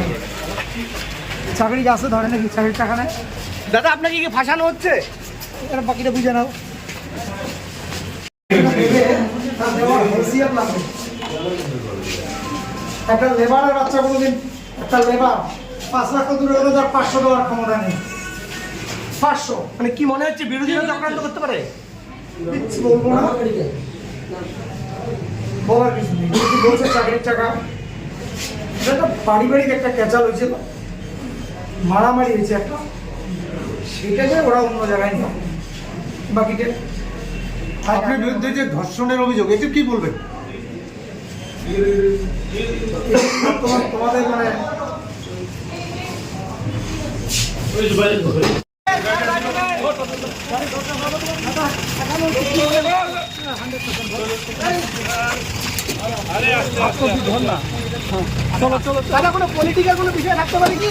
নেই চাকরি আছে ধরে নাকি চাকরির টাকা নেয়। দাদা আপনাকে কি ফাঁসানো হচ্ছে? বাকিটা বুঝে নাও। একটা লেবারের বাচ্চা কোনোদিন একটা লেবার পাঁচ লাখ দূরে হলে তার পাঁচশো দেওয়ার ক্ষমতা নেই। পাঁচশো। মানে কি মনে হচ্ছে বিরোধীরা চক্রান্ত করতে পারে? বলব না। বলার কিছু নেই। বলছে চাকরির টাকা। একটা পারিবারিক একটা ক্যাচাল হয়েছিল। মারামারি হয়েছে একটা। সেটাকে ওরা অন্য জায়গায় নিয়ে বাকিটা আপনার বিরুদ্ধে যে ধর্ষণের অভিযোগ এটি কি বলবেন? তোমার তোমাদের মানে দাদা কোনো পলিটিক্যাল কোনো বিষয় থাকতে পারে কি?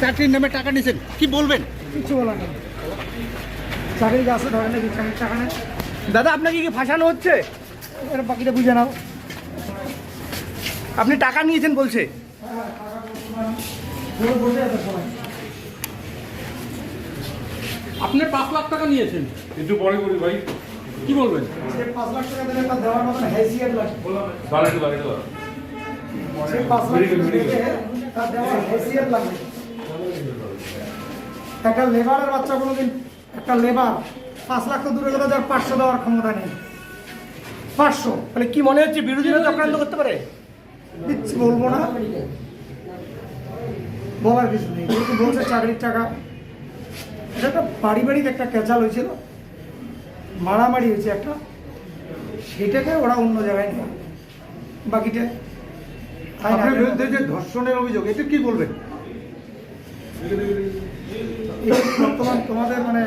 চাকরির নামে টাকা নিয়েছেন কি বলবেন? কিছু বলার নেই। চাকরি আছে ধরে নাকি টাকা নেয় দাদা আপনাকে কি ফাঁসানো হচ্ছে? এরা বাকিটা বুঝে নাও। আপনি টাকা নিয়েছেন বলছে। আপনি পাঁচ লাখ টাকা নিয়েছেন। একটু পরে করি ভাই। কি বলবেন? পাঁচ লাখ টাকা দিলে তার দেওয়ার বাড়াইতে বাড়াইতে পাঁচ লাখ টাকা তার দেওয়ার হেসিয়াত লাগবে একটা লেবারের বাচ্চা কোনোদিন একটা লেবার পাঁচ লাখ তো দূরে গেলে তার পাঁচশো দেওয়ার ক্ষমতা নেই। পাঁচশো। মানে কি মনে হচ্ছে বিরোধীরা চক্রান্ত করতে পারে? কিচ্ছু বলব না। বলার কিছু নেই। যেহেতু বলছে চাকরির টাকা। এটা একটা পারিবারিক একটা ক্যাচাল হয়েছিল। মারামারি হয়েছে একটা। সেটাকে ওরা অন্য জায়গায় নিয়ে বাকিটা আপনার বিরুদ্ধে যে ধর্ষণের অভিযোগ এটি কি বলবেন? তোমাদের মানে